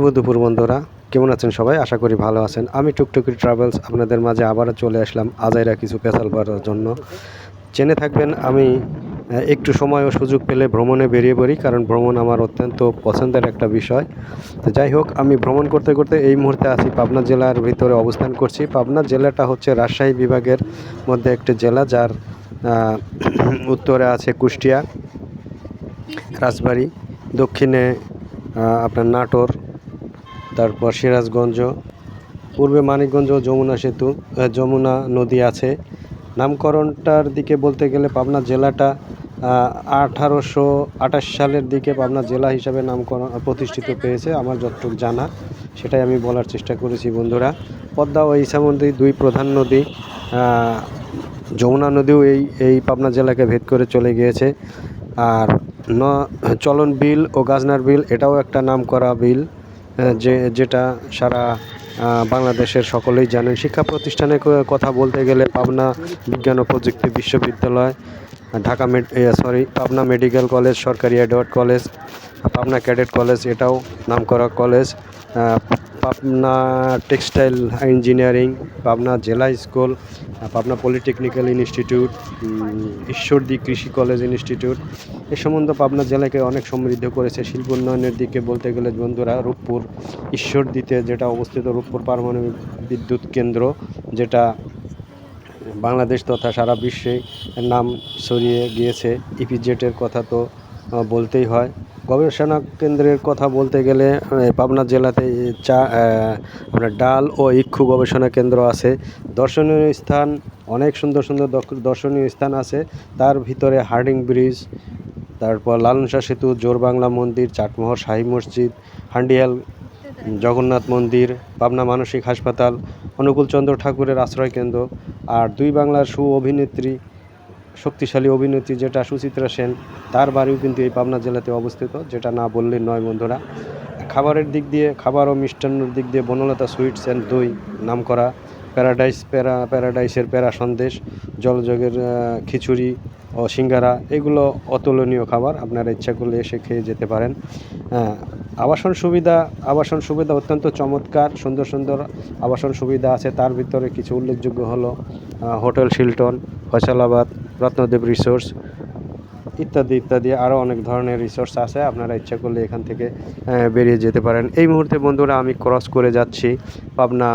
শুভ দুপুর বন্ধুরা। কেমন আছেন সবাই? আশা করি ভালো আছেন। আমি টুকটুকি ট্রাভেলস আপনাদের মাঝে আবারও চলে আসলাম আজাইরা কিছু পেশাল করার জন্য। জেনে থাকবেন, আমি একটু সময় ও সুযোগ পেলে ভ্রমণে বেরিয়ে পড়ি, কারণ ভ্রমণ আমার অত্যন্ত পছন্দের একটা বিষয়। তো যাই হোক, আমি ভ্রমণ করতে করতে এই মুহূর্তে আছি পাবনা জেলার ভিতরে অবস্থান করছি। পাবনা জেলাটা হচ্ছে রাজশাহী বিভাগের মধ্যে একটি জেলা, যার উত্তরে আছে কুষ্টিয়া, রাজবাড়ি, দক্ষিণে আপনার নাটোর তারপর সিরাজগঞ্জ, পূর্বে মানিকগঞ্জ যমুনা সেতু যমুনা নদী আছে। নামকরণটার দিকে বলতে গেলে পাবনা জেলাটা আঠারোশো আঠাশ সালের দিকে পাবনা জেলা হিসাবে নামকরণ, প্রতিষ্ঠিত পেয়েছে, আমার যতটুকু জানা, সেটাই আমি বলার চেষ্টা করেছি বন্ধুরা। পদ্মা ও ইসামন্দি দুই প্রধান নদী যমুনা নদীও এই এই পাবনা জেলাকে ভেদ করে চলে গিয়েছে। আর ন, চলন বিল ও গাজনার বিল, এটাও একটা নাম করা বিল। যে, যেটা সারা বাংলাদেশের সকলেই জানেন। শিক্ষা প্রতিষ্ঠানের কথা বলতে গেলে পাবনা বিজ্ঞান ও প্রযুক্তি বিশ্ববিদ্যালয়, Dhaka med sorry Pabna medical college, সরকারি Edward college, Pabna cadet college, এটাও নামকরা college Pabna textile engineering, Pabna জেলা school, Pabna polytechnic institute Ishwardi কৃষি কলেজ ইনস্টিটিউট। এ সম্বন্ধে পাবনা জেলাকে অনেক সমৃদ্ধ করেছে। শিল্প উন্নয়নের দিকে বলতে গেলে বন্ধুরা, রূপপুর, ঈশ্বরদীতে যেটা অবস্থিত, রূপপুর পারমাণবিক বিদ্যুৎ কেন্দ্র, যেটা বাংলাদেশ তথা সারা বিশ্বে নাম ছড়িয়ে গিয়েছে। ইপিজেটের কথা তো বলতেই হয়। গবেষণা কেন্দ্রের কথা বলতে গেলে পাবনা জেলাতে চা আপনার ডাল ও ইক্ষু গবেষণা কেন্দ্র আছে। দর্শনীয় স্থান, অনেক সুন্দর সুন্দর দর্শনীয় স্থান আছে। তার ভিতরে হার্ডিং ব্রিজ, তারপর লালনশাহ সেতু জোরবাংলা মন্দির, চাটমোহর শাহী মসজিদ হান্ডিয়াল জগন্নাথ মন্দির, পাবনা মানসিক হাসপাতাল, অনুকূলচন্দ্র ঠাকুরের আশ্রয় কেন্দ্র, আর দুই বাংলার সু অভিনেত্রী শক্তিশালী অভিনেত্রী যেটা সুচিত্রা সেন, তার বাড়িও কিন্তু এই পাবনা জেলাতে অবস্থিত, যেটা না বললে নয় বন্ধুরা। খাবারের দিক দিয়ে খাবার ও মিষ্টান্নর দিক দিয়ে বনলতা সুইটস অ্যান্ড দই নাম করা প্যারাডাইস প্যারা, প্যারাডাইসের প্যারা সন্দেশ, জলযোগের খিচুড়ি ও সিঙ্গারা, এগুলো অতুলনীয় খাবার, আপনারা ইচ্ছা করলে এসে খেয়ে যেতে পারেন। আবাসন সুবিধা আবাসন সুবিধা অত্যন্ত চমৎকার, সুন্দর সুন্দর আবাসন সুবিধা আছে, তার ভিতরে কিছু উল্লেখযোগ্য হলো হোটেল শিলটন, ফয়সালাবাদ রত্নদেব রিসোর্স ইত্যাদি ইত্যাদি আরও অনেক ধরনের রিসোর্স আছে। আপনারা ইচ্ছা করলে এখান থেকে বেরিয়ে যেতে পারেন। এই মুহূর্তে বন্ধুরা আমি ক্রস করে যাচ্ছি পাবনা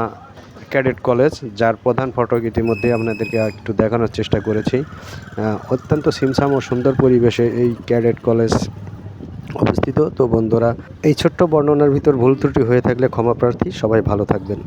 ক্যাডেট কলেজ, যার প্রধান ফটক ইতিমধ্যে আপনাদেরকে একটু দেখানোর চেষ্টা করেছি। অত্যন্ত সিমসাম ও সুন্দর পরিবেশে এই ক্যাডেট কলেজ অবস্থিত। তো বন্ধুরা, এই ছোট্ট বর্ণনার ভিতর ভুল ত্রুটি হয়ে থাকলে ক্ষমা প্রার্থী, সবাই ভালো থাকবেন।